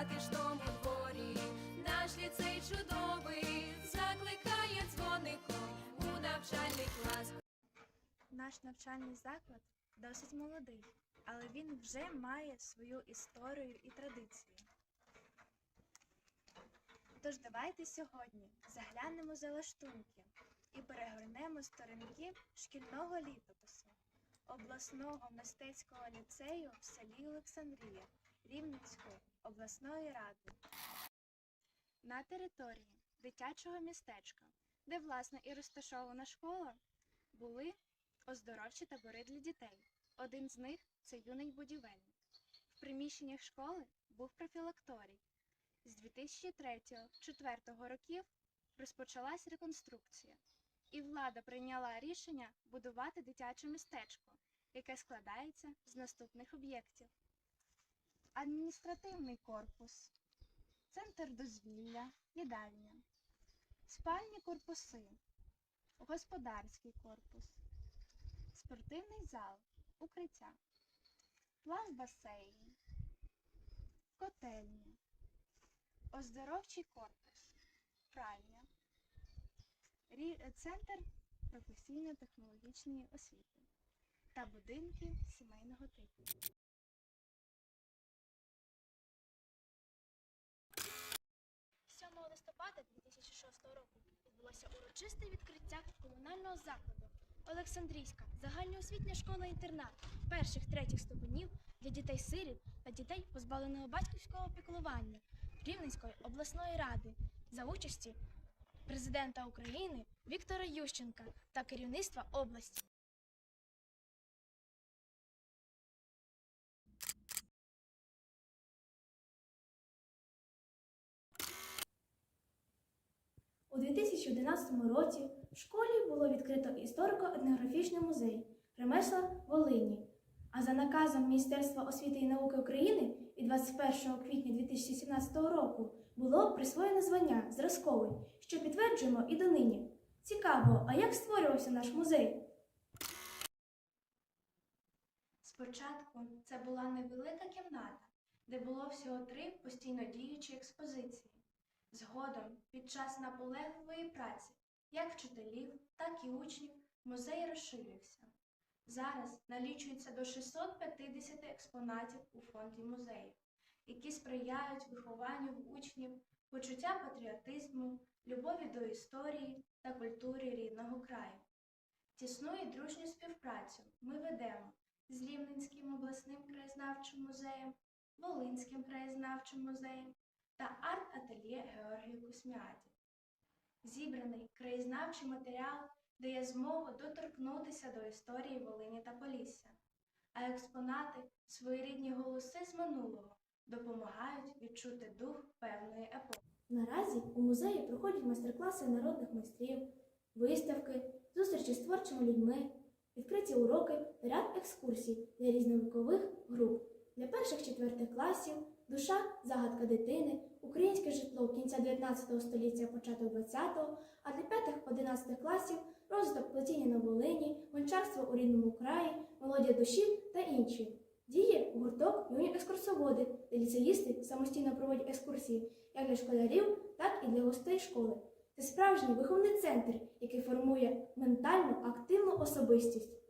затишному дворі. Наш ліцей чудовий закликає дзвоником у навчальний клас. Наш навчальний заклад досить молодий, але він вже має свою історію і традиції. Тож давайте сьогодні заглянемо за лаштунки і перегорнемо сторінки шкільного літопису обласного мистецького ліцею в селі Олександрія Рівненської обласної ради. На території дитячого містечка, де власне і розташована школа, були оздоровчі табори для дітей. Один з них це юний будівельник. В приміщеннях школи був профілакторій. З 2003-2004 років розпочалась реконструкція, і влада прийняла рішення будувати дитяче містечко, яке складається з наступних об'єктів: адміністративний корпус, центр дозвілля, їдальня, спальні корпуси, господарський корпус, спортивний зал, укриття, плав-басейн, котельня, оздоровчий корпус, пральня, центр професійно-технологічної освіти та будинки сімейного типу. Листопада 2006 року відбулося урочисте відкриття комунального закладу Олександрійська загальноосвітня школа-інтернат перших третіх ступенів для дітей-сиріт та дітей, позбавленого батьківського піклування Рівненської обласної ради за участі президента України Віктора Ющенка та керівництва області. У 2011 році в школі було відкрито історико-етнографічний музей ремесла Волині. А за наказом Міністерства освіти і науки України від 21 квітня 2017 року було присвоєно звання зразковий, що підтверджуємо і донині. Цікаво, а як створювався наш музей? Спочатку це була невелика кімната, де було всього три постійно діючі експозиції. Згодом, під час наполегливої праці, як вчителів, так і учнів, музей розширився. Зараз налічується до 650 експонатів у фонді музею, які сприяють вихованню учнів почуття патріотизму, любові до історії та культури рідного краю. Тісну і дружню співпрацю ми ведемо з Рівненським обласним краєзнавчим музеєм, Волинським краєзнавчим музеєм та арт-ательє Георгію Кусміаді. Зібраний краєзнавчий матеріал дає змогу доторкнутися до історії Волині та Полісся, а експонати своєрідні голоси з минулого допомагають відчути дух певної епохи. Наразі у музеї проходять майстер-класи народних майстрів, виставки, зустрічі з творчими людьми, відкриті уроки та ряд екскурсій для різновікових груп. Для перших четвертих класів душа, загадка дитини, українське житло кінця 19 століття, початок 20-го, а для п'ятих-одинадцятих класів розвиток плетіння на Волині, гончарство у рідному краї, мелодія душі та інші. Діє гурток юні екскурсоводи, де ліцеїсти самостійно проводять екскурсії як для школярів, так і для гостей школи. Це справжній виховний центр, який формує ментально активну особистість.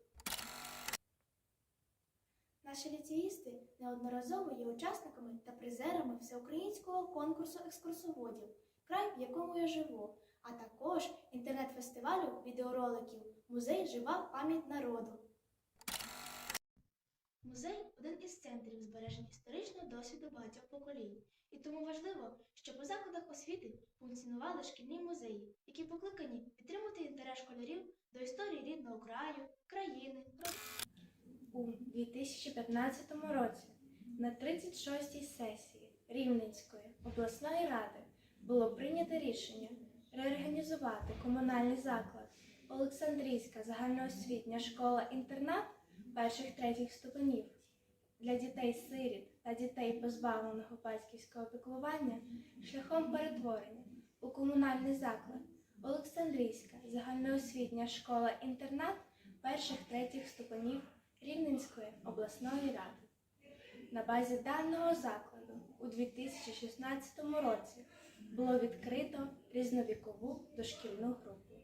Наші ліцеїсти неодноразово є учасниками та призерами всеукраїнського конкурсу екскурсоводів, край, в якому я живу, а також інтернет-фестивалю відеороликів Музей Жива пам'ять народу. Музей один із центрів збереження історичного досвіду багатьох поколінь. І тому важливо, щоб у закладах освіти функціонували шкільні музеї, які покликані підтримати інтерес школярів до історії рідного краю, країни, У 2015 році на 36-й сесії Рівненської обласної ради було прийнято рішення реорганізувати комунальний заклад Олександрійська загальноосвітня школа-інтернат перших третіх ступенів. Для дітей-сиріт та дітей, позбавленого батьківського піклування, шляхом перетворення у комунальний заклад Олександрійська загальноосвітня школа-інтернат перших третіх ступенів Рівненської обласної ради. На базі даного закладу у 2016 році було відкрито різновікову дошкільну групу.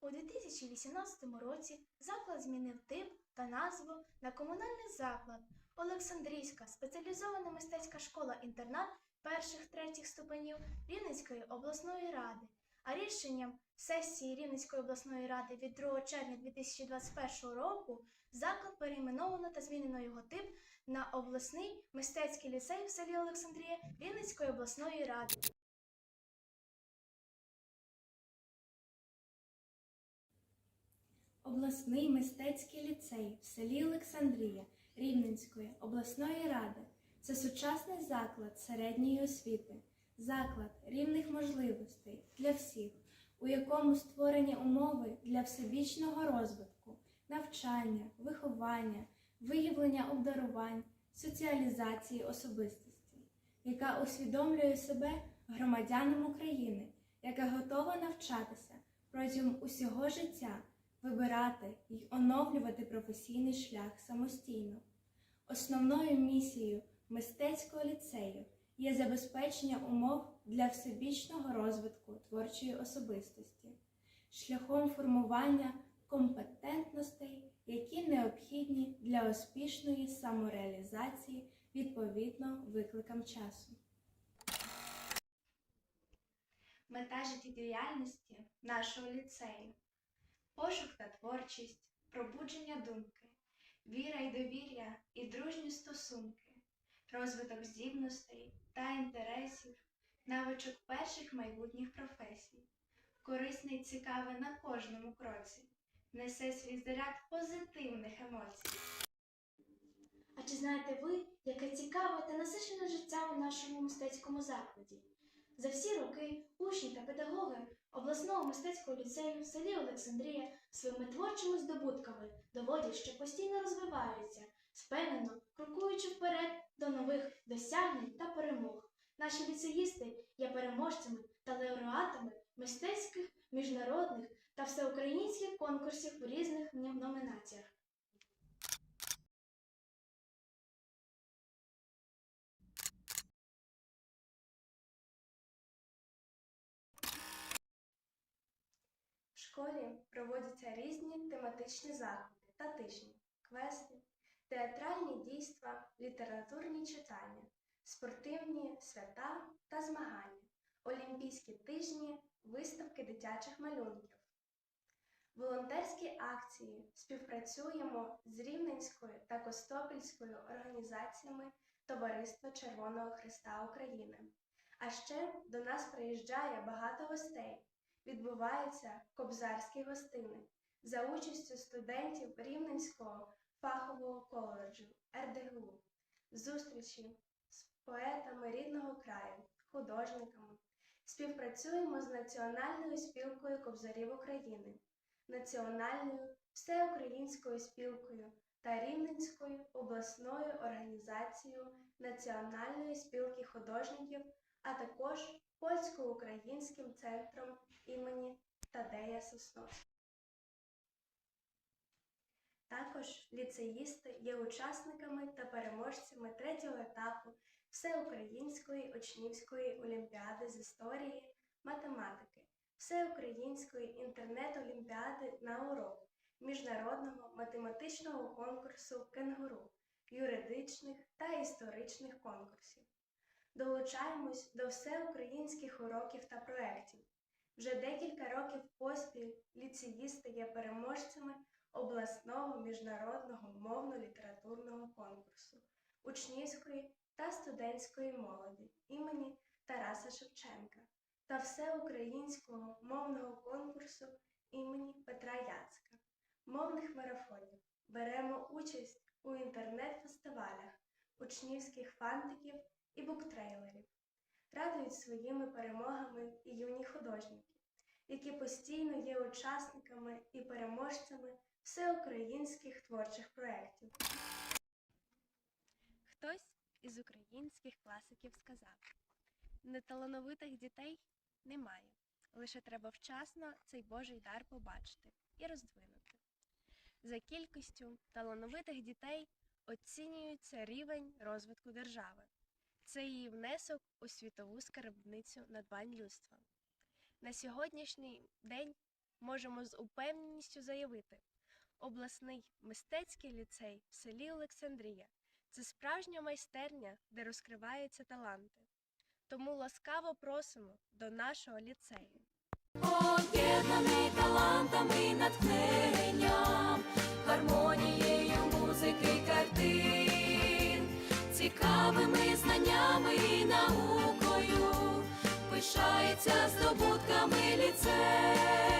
У 2018 році заклад змінив тип та назву на комунальний заклад Олександрійська спеціалізована мистецька школа-інтернат перших-третіх ступенів Рівненської обласної ради. А рішенням сесії Рівненської обласної ради від 2 червня 2021 року заклад перейменовано та змінено його тип на обласний мистецький ліцей в селі Олександрія Рівненської обласної ради. Обласний мистецький ліцей в селі Олександрія Рівненської обласної ради це сучасний заклад середньої освіти, заклад рівних можливостей для всіх, у якому створені умови для всебічного розвитку, навчання, виховання, виявлення обдарувань, соціалізації особистості, яка усвідомлює себе громадяном України, яка готова навчатися протягом усього життя вибирати й оновлювати професійний шлях самостійно. Основною місією мистецького ліцею є забезпечення умов для всебічного розвитку творчої особистості, шляхом формування компетентностей, які необхідні для успішної самореалізації відповідно викликам часу. Мета життєдіяльності нашого ліцею пошук та творчість, пробудження думки, віра і довір'я і дружні стосунки, розвиток здібностей та інтересів, навичок перших майбутніх професій, корисне й цікаве на кожному кроці, несе свій заряд позитивних емоцій. А чи знаєте ви, яке цікаве та насичене життя у нашому мистецькому закладі? За всі роки учні та педагоги обласного мистецького ліцею в селі Олександрія своїми творчими здобутками доводять, що постійно розвиваються, впевнено крокуючи вперед до нових досягнень та перемог. Наші ліцеїсти є переможцями та лауреатами мистецьких, міжнародних та всеукраїнських конкурсів у різних номінаціях. В школі проводяться різні тематичні заходи та тижні, квести, театральні дійства, літературні читання, спортивні свята та змагання, олімпійські тижні, виставки дитячих малюнків. Волонтерські акції співпрацюємо з Рівненською та Костопільською організаціями Товариства Червоного Христа України. А ще до нас приїжджає багато гостей відбуваються кобзарські гостини за участю студентів Рівненського фахового коледжу РДГУ, зустрічі з поетами рідного краю, художниками. Співпрацюємо з Національною спілкою кобзарів України, Національною всеукраїнською спілкою та Рівненською обласною організацією Національної спілки художників, а також польсько-українським центром імені Тадея Сосновського. Також ліцеїсти є учасниками та переможцями третього етапу Всеукраїнської учнівської олімпіади з історії, математики, Всеукраїнської інтернет-олімпіади на урок, міжнародного математичного конкурсу Кенгуру, юридичних та історичних конкурсів. Долучаємось до всеукраїнських уроків та проєктів. Вже декілька років поспіль ліцеїсти є переможцями обласного міжнародного мовно-літературного конкурсу учнівської та студентської молоді імені Тараса Шевченка та всеукраїнського мовного конкурсу імені Петра Яцка, мовних марафонів. Беремо участь у інтернет-фестивалях, учнівських фантиків і буктрейлерів. Радують своїми перемогами і юні художники, які постійно є учасниками і переможцями всеукраїнських творчих проєктів. Хтось із українських класиків сказав: неталановитих дітей немає, Лише треба вчасно цей Божий дар побачити і роздвинути. За кількістю талановитих дітей оцінюється рівень розвитку держави. Це її внесок у світову скарбницю надбань людства. На сьогоднішній день можемо з упевненістю заявити, обласний мистецький ліцей в селі Олександрія. Це справжня майстерня, де розкриваються таланти. Тому ласкаво просимо до нашого ліцею. Об'єднаний талантами і натхненням, гармонією музики, картин, цікавими знаннями і наукою, пишається здобутками ліцей.